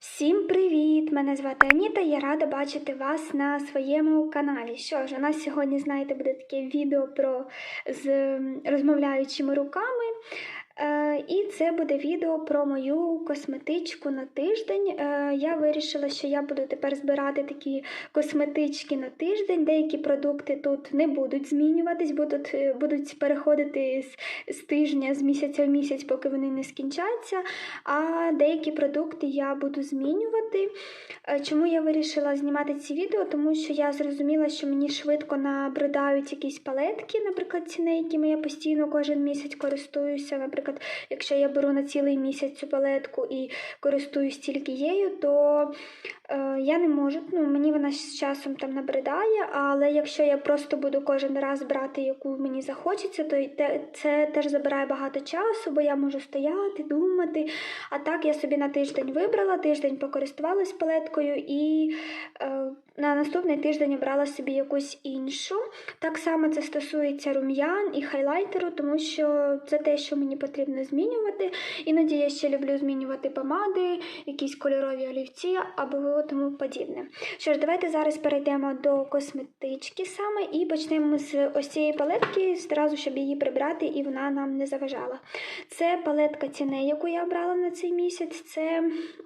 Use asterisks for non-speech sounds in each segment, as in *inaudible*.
Всім привіт! Мене звати Аніта. Я рада бачити вас на своєму каналі. Що ж, у нас сьогодні, знаєте, буде таке відео про з розмовляючими руками. Е, і це буде відео про мою косметичку на тиждень. Е, я вирішила, що я буду тепер збирати такі косметички на тиждень. Деякі продукти тут не будуть змінюватись, будуть, е, будуть переходити з, з тижня, з місяця в місяць, поки вони не скінчаться. А деякі продукти я буду змінювати. Чому я вирішила знімати ці відео? Тому що я зрозуміла, що мені швидко набридають якісь палетки, наприклад, ціни, якими я постійно кожен місяць користуюся. Наприклад, якщо я беру на цілий місяць цю палетку і користуюсь тільки її, то е, я не можу. Ну, мені вона з часом там набридає, але якщо я просто буду кожен раз брати, яку мені захочеться, то це теж забирає багато часу, бо я можу стояти, думати. А так я собі на тиждень вибрала, тиждень покористувалась палеткою і е, на наступний тиждень обрала собі якусь іншу. Так само це стосується рум'ян і хайлайтеру, тому що це те, що мені потрібно змінювати. Іноді я ще люблю змінювати помади, якісь кольорові олівці або тому подібне. Що ж, давайте зараз перейдемо до косметички саме і почнемо з ось цієї палетки, зразу, щоб її прибрати, і вона нам не заважала. Це палетка ціни, яку я обрала на цей місяць. Це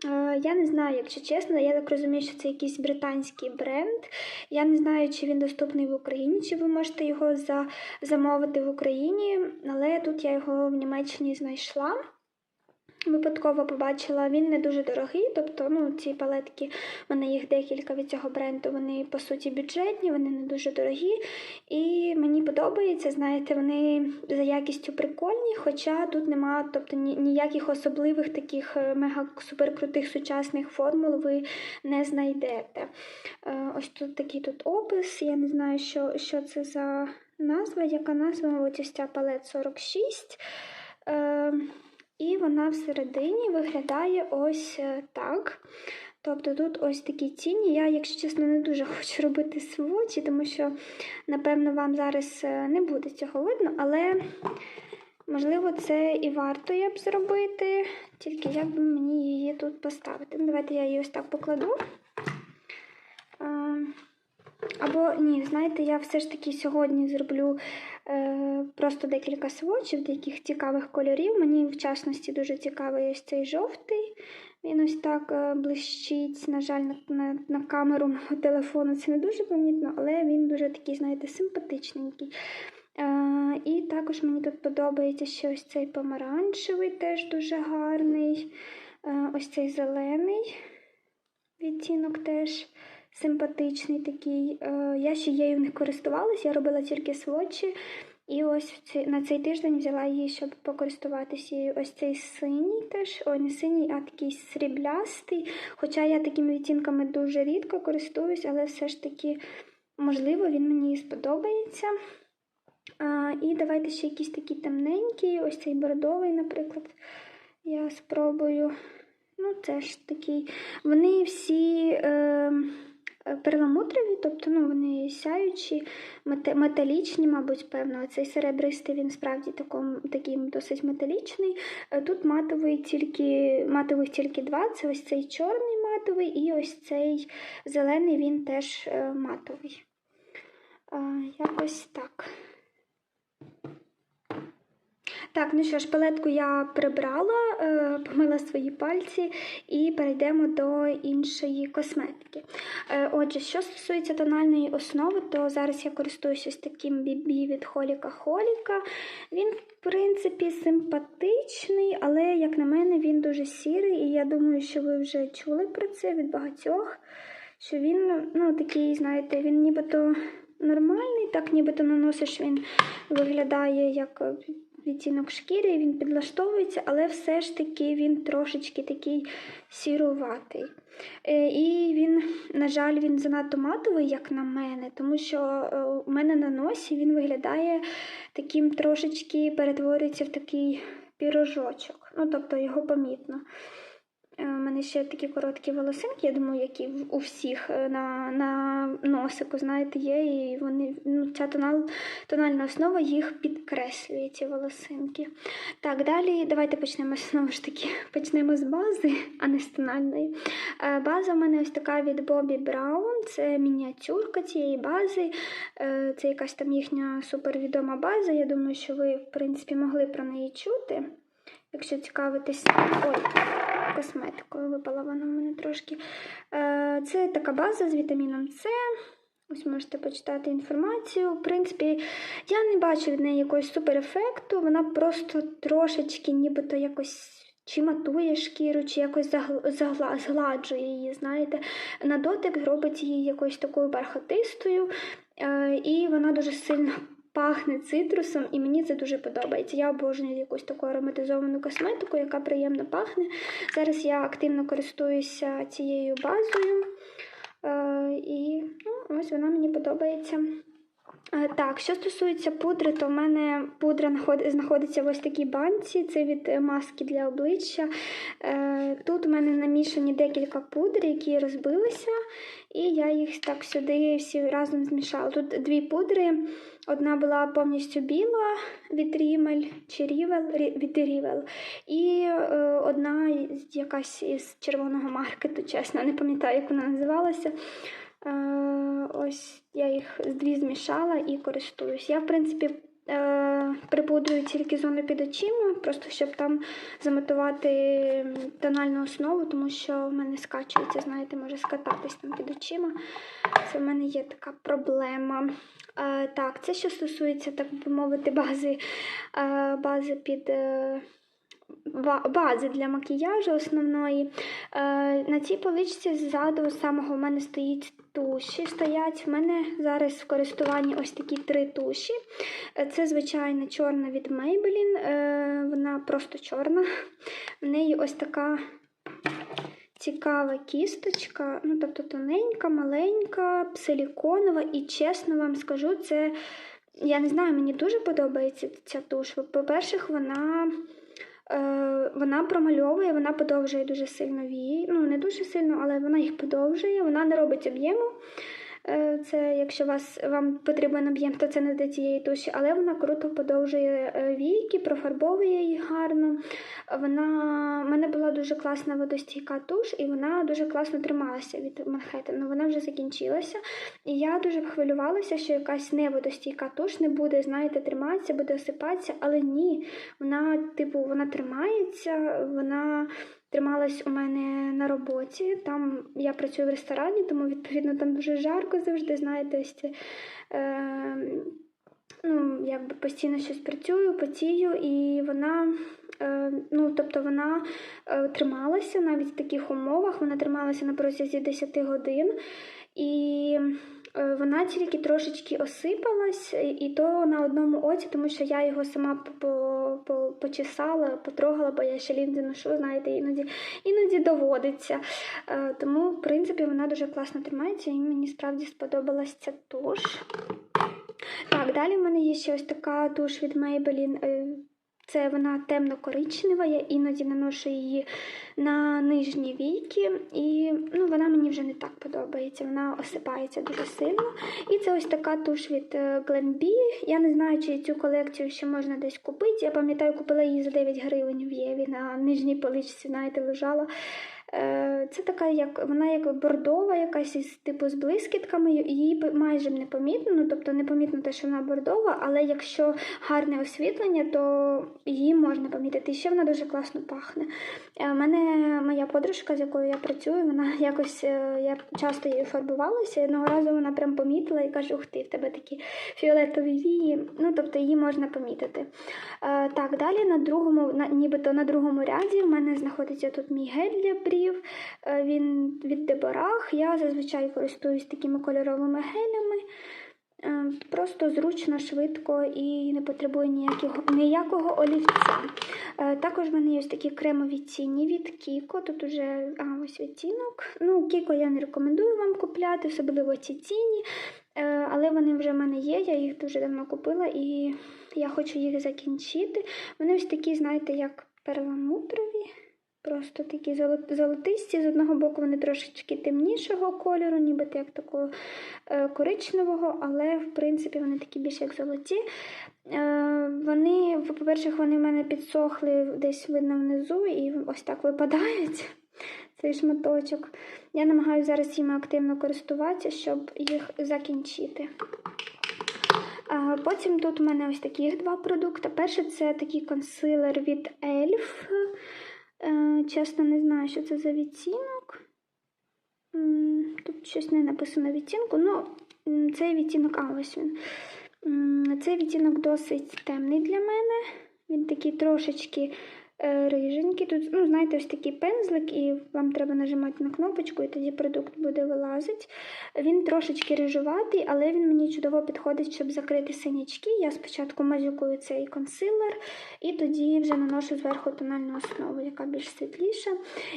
е, я не знаю, якщо чесно, я так розумію, що це якийсь британський бренд. Я не знаю, чи він доступний в Україні, чи ви можете його за, замовити в Україні, але тут я його в Німеччині знайшла. Випадково побачила, він не дуже дорогий, тобто ну, ці палетки, в мене їх декілька від цього бренду, вони по суті бюджетні, вони не дуже дорогі. І мені подобається, знаєте, вони за якістю прикольні, хоча тут нема тобто, ніяких особливих таких е, мега суперкрутих сучасних формул ви не знайдете. Е, Ось тут такий тут опис, я не знаю, що, що це за назва, яка назва, мабуть, ось ця палет 46. І вона всередині виглядає ось е, так. Тобто тут ось такі тіні. Я, якщо чесно, не дуже *laughs* хочу робити свочі, тому що, напевно, вам зараз е, не буде цього видно, але можливо це і варто я б зробити, тільки як би мені її тут поставити. Ну, Давайте я її ось так покладу. Або ні, знаєте, я все ж таки сьогодні зроблю е, просто декілька свочів, деяких цікавих кольорів. Мені в частності дуже цікавий ось цей жовтий. Він ось так е, блищить. На жаль, на, на, на камеру мого телефону це не дуже помітно, але він дуже такий, знаєте, симпатичненький. Е, і також мені тут подобається ще ось цей помаранчевий, теж дуже гарний. Е, ось цей зелений відтінок теж симпатичний такий. Е, Я ще її не користувалася, я робила тільки свочі. І ось на цей тиждень взяла її, щоб покористуватися. Ось цей синій теж, ой, не синій, а такий сріблястий. Хоча я такими відтінками дуже рідко користуюсь, але все ж таки, можливо, він мені сподобається. А, і давайте ще якісь такі темненькі, ось цей бордовий, наприклад, я спробую. Ну, це ж такий. Вони всі е, е, перламутрові, тобто ну, вони сяючі, металічні, мабуть, певно. Цей серебристий він справді таком, такий досить металічний. Е, Тут матовий тільки, матових тільки два. Це ось цей чорний матовий і ось цей зелений він теж е, матовий. Е, якось так. Так, ну що ж, палетку я прибрала, е, помила свої пальці і перейдемо до іншої косметики. Е, отже, що стосується тональної основи, то зараз я користуюся таким BB від Холіка Холіка. Він, в принципі, симпатичний, але, як на мене, він дуже сірий, і я думаю, що ви вже чули про це від багатьох. Що він, ну, такий, знаєте, він нібито нормальний, так нібито наносиш, він виглядає як відтінок шкіри, він підлаштовується, але все ж таки він трошечки такий сіруватий. Е, І він, на жаль, він занадто матовий, як на мене, тому що е, у мене на носі він виглядає таким трошечки перетворюється в такий пірожочок. Ну, тобто його помітно. Е, У мене ще такі короткі волосинки, я думаю, які у всіх е, на, на носику, знаєте, є, і вони, ну, ця тонал, тональна основа їх підкреслює, ці волосинки. Так, далі давайте почнемо *laughs* знову ж таки, почнемо з бази, а не з тональної. Е, База в мене ось така від Bobbi Brown, це мініатюрка цієї бази, Е, це якась там їхня супервідома база. Я думаю, що ви, в принципі, могли про неї чути. Якщо цікавитесь, ой, косметикою випала вона в мене трошки. Е, Це така база з вітаміном С. Ось можете почитати інформацію. В принципі, я не бачу від неї якогось суперефекту. Вона просто трошечки нібито якось. Чи матує шкіру, чи якось згладжує її, знаєте. На дотик робить її якоюсь такою бархатистою, е, і вона дуже сильно пахне цитрусом, і мені це дуже подобається. Я обожнюю якусь таку ароматизовану косметику, яка приємно пахне. Зараз я активно користуюся цією базою, е, і ну, ось вона мені подобається. Е, Так, що стосується пудри, то в мене пудра знаходиться в ось такій банці. Це від е, маски для обличчя. Тут у мене намішані декілька пудр, які розбилися, і я їх так сюди всі разом змішала. Тут дві пудри. Одна була повністю біла від Рімель чи Рівел, від Рівел, і е, одна якась із червоного маркету, чесно, не пам'ятаю, як вона називалася. Е, ось я їх дві змішала і користуюсь. Я, в принципі, е, припудрюю тільки зону під очима, просто щоб там замотувати тональну основу, тому що в мене скачується, знаєте, може скататись там під очима. Це в мене є така проблема. Е, так, це що стосується, так би мовити, бази, е, бази під. Бази для макіяжу основної. Е, на цій поличці ззаду самого в мене стоїть туші. Стоять в мене зараз в користуванні ось такі три туші. Е, Це звичайна чорна від Maybelline, е, вона просто чорна. В неї ось така цікава кісточка, ну тобто тоненька, маленька, силіконова, і чесно вам скажу, це. Я не знаю, мені дуже подобається ця туш. По-перше, вона вона промальовує, вона подовжує дуже сильно вії. Ну, не дуже сильно, але вона їх подовжує, вона не робить об'єму. Е, Це якщо вас, вам потрібен об'єм, то це не до цієї туші, але вона круто подовжує е, війки, профарбовує їх гарно. Вона в мене була дуже класна водостійка туш, і вона дуже класно трималася від Манхеттену. Вона вже закінчилася. І я дуже хвилювалася, що якась неводостійка туш не буде, знаєте, триматися, буде осипатися, але ні. Вона, типу, вона тримається, вона трималась у мене на роботі. Там я працюю в ресторані, тому відповідно там дуже жарко завжди, знаєте, ось це, е, ну, якби постійно щось працюю, потію, і вона. е, Ну, тобто вона е, трималася навіть в таких умовах, вона трималася на протязі 10 годин, і вона тільки трошечки осипалась, і- то на одному оці, тому що я його сама по- по- по- почесала, потрогала, бо я ще лінзи ношу, знаєте, іноді, іноді доводиться. Е, Тому, в принципі, вона дуже класно тримається, і мені справді сподобалась ця туш. Так, далі в мене є ще ось така туш від Maybelline. Це вона темно-коричнева, я іноді наношу її на нижні віки, і ну, вона мені вже не так подобається, вона осипається дуже сильно. І це ось така туш від е, Glambi. Я не знаю, чи цю колекцію ще можна десь купити. Я пам'ятаю, купила її за 9 гривень в Єві на нижній поличці, знаєте, лежала. Е, Це така, як вона як бордова, якась із типу з блискітками. Її майже не помітно. Ну тобто не помітно те, що вона бордова, але якщо гарне освітлення, то її можна помітити. І ще вона дуже класно пахне. Е, У мене моя подружка, з якою я працюю, вона якось е, я часто її фарбувалася. і Одного разу вона прям помітила і каже: Ух ти, в тебе такі фіолетові вії. Ну тобто її можна помітити. Е, Так, далі на другому, на, нібито на другому ряді в мене знаходиться тут мій гель для брів. Е, Він від Деборах. Я зазвичай користуюсь такими кольоровими гелями. Е, Просто зручно, швидко і не потребує ніякого, ніякого олівця. Е, Також в мене є ось такі кремові тіні від Кіко. Тут уже а, ось відтінок. Ну, Кіко я не рекомендую вам купляти, особливо ці тіні. Але вони вже в мене є, я їх дуже давно купила і я хочу їх закінчити. Вони ось такі, знаєте, як перламутрові. Просто такі золотисті. З одного боку вони трошечки темнішого кольору, нібито як такого е, коричневого, але в принципі вони такі більш як золоті. Е, Вони, по-перше, вони в мене підсохли десь видно внизу і ось так випадають. *laughs* Цей шматочок. Я намагаюся зараз їми активно користуватися, щоб їх закінчити. А потім тут у мене ось таких два продукти. Перший це такий консилер від Elf. Е, Чесно, не знаю, що це за відтінок. Тут щось не написано відтінку. Ну, цей відтінок, а ось він. Цей відтінок досить темний для мене. Він такий трошечки е, риженький. Тут, ну, знаєте, ось такий пензлик, і вам треба нажимати на кнопочку, і тоді продукт буде вилазити. Він трошечки рижуватий, але він мені чудово підходить, щоб закрити синячки. Я спочатку мазюкую цей консилер, і тоді вже наношу зверху тональну основу, яка більш світліша.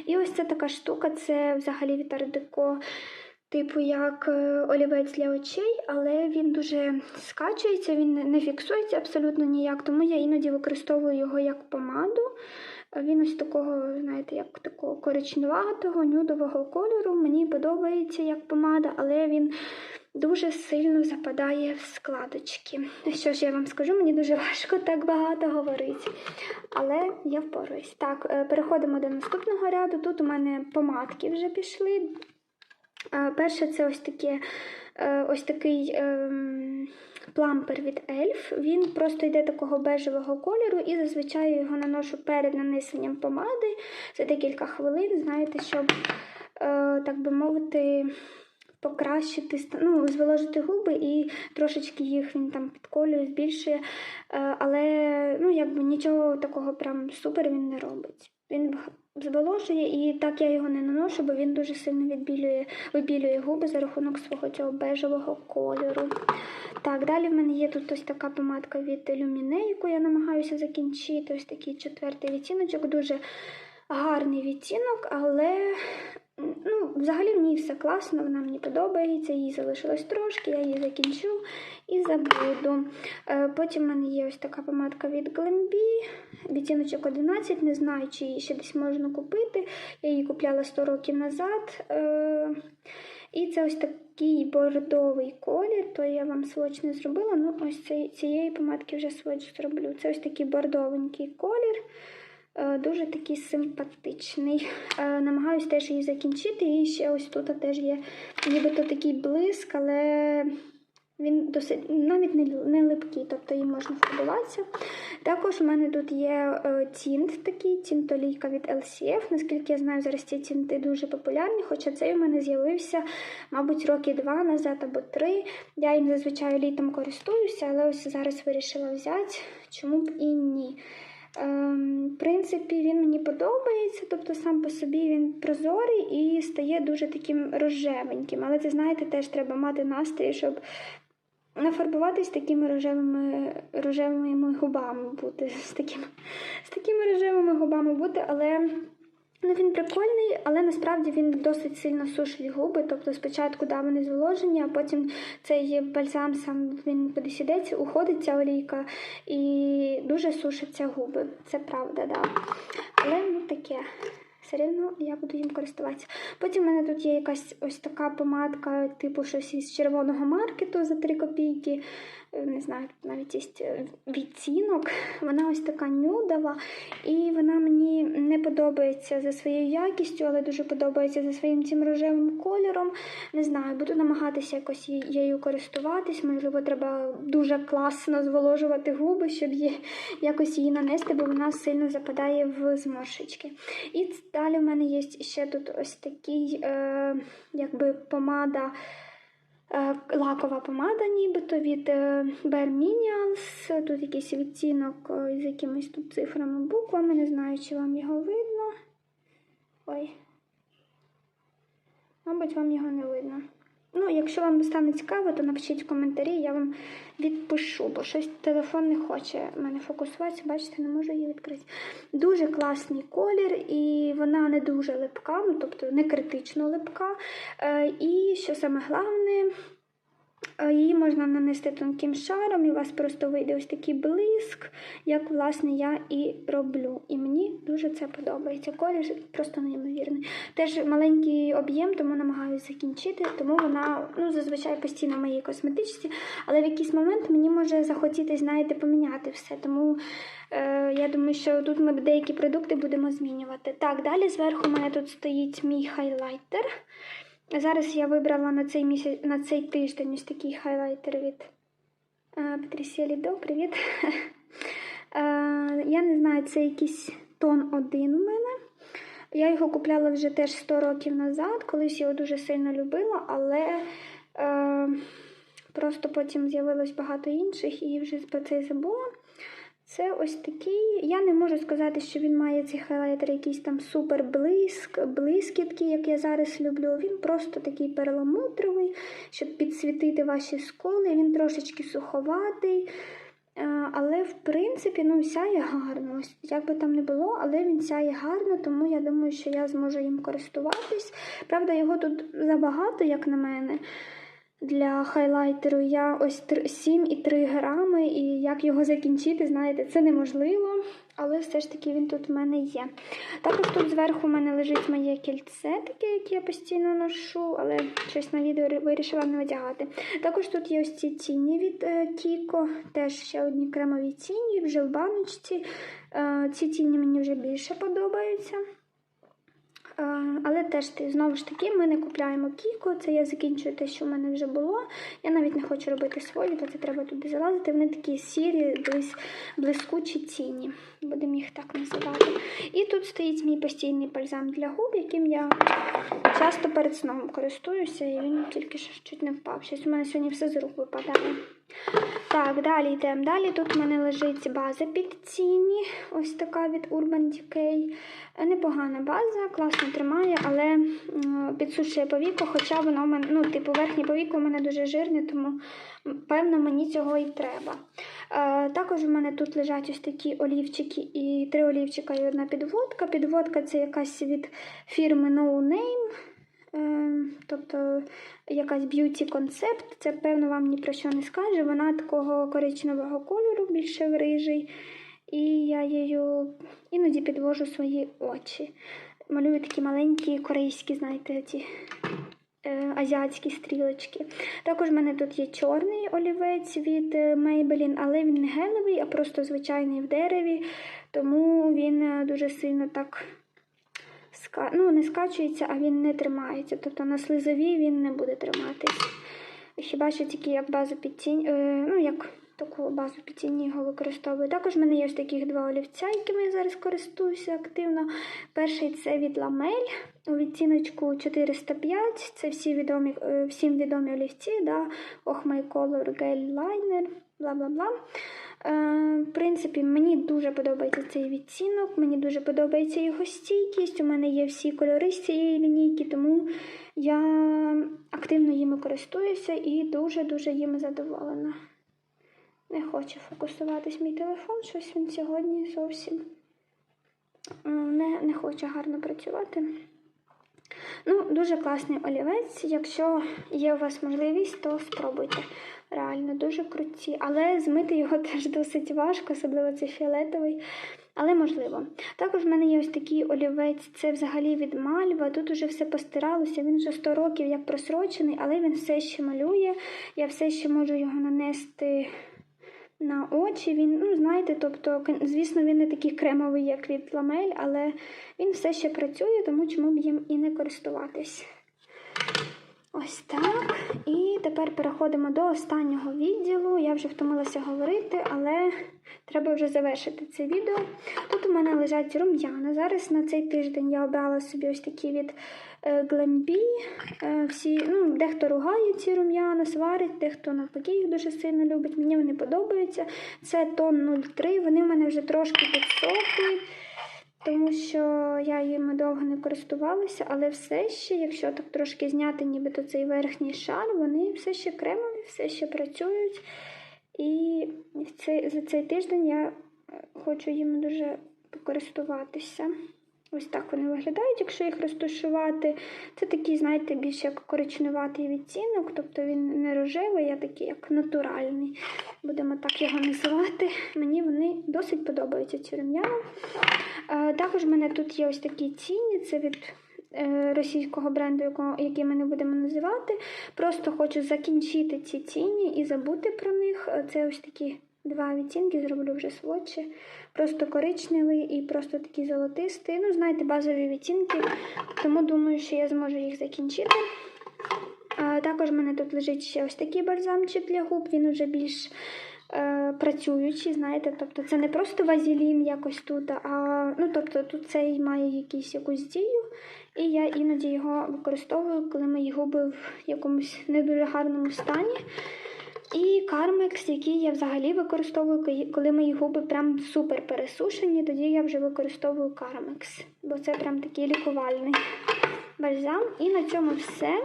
І ось ця така штука, це взагалі від Deco, Типу як е, олівець для очей, але він дуже скачується, він не- фіксується абсолютно ніяк, тому я іноді використовую його як помаду. Е, Він ось такого, знаєте, як такого коричневатого, нюдового кольору. Мені подобається як помада, але він дуже сильно западає в складочки. Що ж я вам скажу, мені дуже важко так багато говорити. Але я впораюсь. Так, е, переходимо до наступного ряду. Тут у мене помадки вже пішли. Перше, це ось таке, е, ось такий ем, плампер від ельф. Він просто йде такого бежевого кольору, і зазвичай його наношу перед нанесенням помади за декілька хвилин, знаєте, щоб, е, так би мовити, покращити, ну, зволожити губи і трошечки їх він там підколює, збільшує. Е, але ну, якби нічого такого прям супер він не робить. Він зволожує, і так я його не наношу, бо він дуже сильно відбілює, вибілює губи за рахунок свого цього бежевого кольору. Так, далі в мене є тут ось така помадка від Lumine, яку я намагаюся закінчити. Ось такий четвертий відтіночок, дуже гарний відтінок, але ну, взагалі в ній все класно, вона мені подобається, їй залишилось трошки, я її закінчу і забуду. Е, Потім в мене є ось така помадка від Glambi, відтіночок 11, не знаю, чи її ще десь можна купити. Я її купляла 100 років назад. Е, І це ось такий бордовий колір, то я вам сводч не зробила. Ну, ось цієї помадки вже сводч зроблю. Це ось такий бордовенький колір. Е, Дуже такий симпатичний. Е, Намагаюсь теж її закінчити. І ще ось тут теж є нібито такий блиск, але він досить навіть не, липкий, тобто їм можна фарбуватися. Також у мене тут є е, тінт такий, тінтолійка від LCF. Наскільки я знаю, зараз ці тінти дуже популярні, хоча цей у мене з'явився, мабуть, роки два назад або три. Я їм зазвичай літом користуюся, але ось зараз вирішила взяти, чому б і ні. Ем, в принципі, він мені подобається, тобто сам по собі він прозорий і стає дуже таким рожевеньким. Але це, знаєте, теж треба мати настрій, щоб нафарбуватись такими рожевими, рожевими губами бути. З такими, з такими рожевими губами бути, але. Ну, він прикольний, але насправді він досить сильно сушить губи. Тобто спочатку да, вони зволожені, а потім цей бальзам сам він кудись уходить ця олійка і дуже сушаться губи. Це правда, да. Але ну таке. Все рівно я буду їм користуватися. Потім в мене тут є якась ось така помадка, типу щось із червоного маркету за 3 копійки. Е, Не знаю, навіть є е, відтінок. *laughs* Вона ось така нюдова, і вона мені не подобається за своєю якістю, але дуже подобається за своїм цим рожевим кольором. Не знаю, буду намагатися якось її користуватись. Можливо, треба дуже класно зволожувати губи, щоб її, *laughs* якось її нанести, бо вона сильно западає в зморшечки. І далі в мене є ще тут ось такий, е, якби помада. Е, Лакова помада, нібито від е, Bare. Тут якийсь відтінок е, з якимись тут цифрами, буквами. Не знаю, чи вам його видно. Ой. Мабуть, вам його не видно. Ну, якщо вам стане цікаво, то напишіть в коментарі, я вам відпишу, бо щось телефон не хоче мене фокусуватися, бачите, не можу її відкрити. Дуже класний колір, і вона не дуже липка, ну тобто не критично липка. Е, і що саме головне, Її можна нанести тонким шаром, і у вас просто вийде ось такий блиск, як власне я і роблю. І мені дуже це подобається. Колір просто неймовірний. Теж маленький об'єм, тому намагаюся закінчити, тому вона ну, зазвичай постійно в моїй косметичці, але в якийсь момент мені може захотіти, знаєте, поміняти все. Тому е, я думаю, що тут ми деякі продукти будемо змінювати. Так, далі зверху у мене тут стоїть мій хайлайтер. Зараз я вибрала на цей місяць на цей тиждень ось такий хайлайтер від е, Патрісія Лідо. Привіт. *laughs* Е, я не знаю, це якийсь тон один у мене. Я його купляла вже теж 100 років назад, колись його дуже сильно любила, але е, просто потім з'явилось багато інших і вже про це забула. Це ось такий. Я не можу сказати, що він має цей хайлайтер якийсь там супер блиск, блискітки, як я зараз люблю. Він просто такий перламутровий, щоб підсвітити ваші сколи. Він трошечки суховатий. Е, Але, в принципі, ну, сяє гарно. Як би там не було, але він сяє гарно, тому я думаю, що я зможу їм користуватись. Правда, його тут забагато, як на мене. Для хайлайтеру я ось 7,3 грами, і як його закінчити, знаєте, це неможливо, але все ж таки він тут в мене є. Також тут зверху в мене лежить моє кільце, таке, яке я постійно ношу, але щось на відео вирішила не одягати. Також тут є ось ці тіні від е, Кіко, теж ще одні кремові тіні, вже в баночці. Е, ці тіні мені вже більше подобаються. Але теж знову ж таки ми не купляємо кіко. Це я закінчую те, що в мене вже було. Я навіть не хочу робити свої, бо це треба туди залазити. Вони такі сірі, блис, блискучі тіні. Будемо їх так називати. І тут стоїть мій постійний бальзам для губ, яким я часто перед сном користуюся, і він тільки що чуть не впав. Щось у мене сьогодні все з рук випадає. Так, далі йдемо. Далі тут в мене лежить база під тіні. Ось така від Urban Decay. Непогана база, класно тримає, але підсушує повіко, хоча воно в мене, ну, типу, верхнє повіко у мене дуже жирне, тому певно мені цього і треба. Е, також у мене тут лежать ось такі олівчики і три олівчика і одна підводка. Підводка це якась від фірми No Name. Е, Тобто якась б'юті концепт, це певно вам ні про що не скаже. Вона такого коричневого кольору, більше в рижий. І я її іноді підвожу свої очі. Малюю такі маленькі корейські, знаєте, ті е, азіатські стрілочки. Також в мене тут є чорний олівець від е, Maybelline, але він не гелевий, а просто звичайний в дереві, тому він е, дуже сильно так ска... ну, не скачується, а він не тримається. Тобто на слизовій він не буде триматись. Хіба що тільки як базу під тінь, е, ну як таку базу під тінь його використовую. Також в мене є ось таких два олівця, якими я зараз користуюся активно. Перший це від Ламель у відтіночку 405. Це всі відомі, е, всім відомі олівці, да? Oh My Color Gel Liner, бла-бла-бла. Принципі, мені дуже подобається цей відтінок, мені дуже подобається його стійкість. У мене є всі кольори з цієї лінійки, тому я активно їми користуюся і дуже-дуже їм задоволена. Не хоче фокусуватись мій телефон, щось він сьогодні зовсім не, не хоче гарно працювати. Ну, дуже класний олівець. Якщо є у вас можливість, то спробуйте. Реально дуже круті. Але змити його *laughs* теж досить важко, особливо цей фіолетовий. Але можливо. Також в мене є ось такий олівець, це взагалі від мальва. Тут уже все постиралося. Він вже 100 років як просрочений, але він все ще малює. Я все ще можу його нанести на очі. Він, ну, знаєте, тобто, звісно, він не такий кремовий, як від ламель, але він все ще працює, тому чому б їм і не користуватись. Ось так. Тепер переходимо до останнього відділу. Я вже втомилася говорити, але треба вже завершити це відео. Тут у мене лежать рум'яна. Зараз на цей тиждень я обрала собі ось такі від Glambi. Е, Всі, ну, дехто ругає ці рум'яна, сварить, дехто навпаки їх дуже сильно любить. Мені вони подобаються. Це тон 03, вони в мене вже трошки підсохли. Тому що я їм довго не користувалася, але все ще, якщо так трошки зняти нібито цей верхній шар, вони все ще кремові, все ще працюють. І цей, за цей тиждень я е, хочу їм дуже користуватися. Ось так вони виглядають, якщо їх розташувати. Це такий, знаєте, більш як коричневатий відтінок, тобто він не рожевий, а такий як натуральний. Будемо так його називати. Мені вони досить подобаються ці рум'яна. Е, Також в мене тут є ось такі тіні, це від е, російського бренду, який ми не будемо називати. Просто хочу закінчити ці тіні і забути про них. Е, Це ось такі два відтінки, зроблю вже сводчі. Просто коричневий і просто такий золотистий. Ну, знаєте, базові відтінки, тому думаю, що я зможу їх закінчити. Також в мене тут лежить ще ось такий бальзамчик для губ, він вже більш е, працюючий, знаєте, тобто це не просто вазелін якось тут, а ну, тобто тут цей має якийсь, якусь дію, і я іноді його використовую, коли мої губи в якомусь не дуже гарному стані. І кармекс, який я взагалі використовую, коли- мої губи прям супер пересушені, тоді я вже використовую кармекс, бо це прям такий лікувальний бальзам. І на цьому все.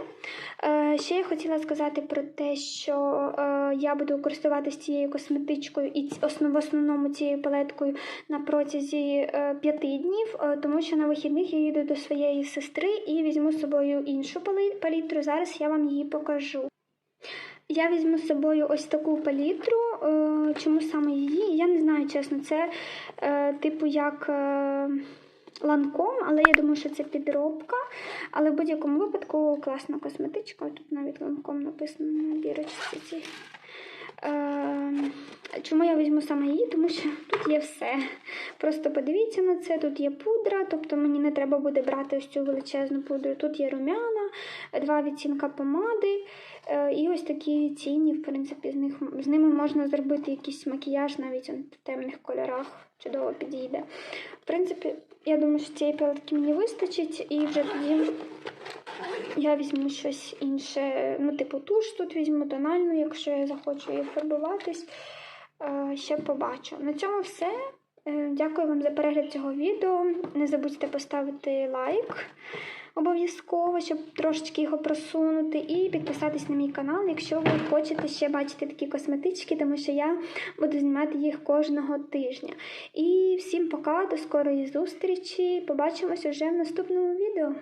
Е, ще я хотіла сказати про те, що е, я буду користуватися цією косметичкою і в основному цією палеткою на протязі е, п'яти днів, е, тому що на вихідних я їду до своєї сестри і візьму з собою іншу палітру. Зараз я вам її покажу. Я візьму з собою ось таку палітру. Е, чому саме її? Я не знаю, чесно, це е, типу як е, ланком, але я думаю, що це підробка. Але в будь-якому випадку класна косметичка. Тут навіть ланком написано на бірочці. Чому я візьму саме її? Тому що тут є все. Просто подивіться на це, тут є пудра, тобто мені не треба буде брати ось цю величезну пудру. Тут є рум'яна, два відцінка помади. Е, І ось такі тіні, в принципі, з них з ними можна зробити якийсь макіяж навіть в темних кольорах. Чудово підійде. В принципі, я думаю, що цієї палетки мені вистачить, і вже тоді я візьму щось інше. Ну, типу, туш тут візьму тональну, якщо я захочу її фарбуватись. Е, Ще побачу. На цьому все. Е, Дякую вам за перегляд цього відео. Не забудьте поставити лайк обов'язково, щоб трошечки його просунути, і підписатись на мій канал, якщо ви хочете ще бачити такі косметички, тому що я буду знімати їх кожного тижня. І всім пока, до скорої зустрічі. Побачимось уже в наступному відео.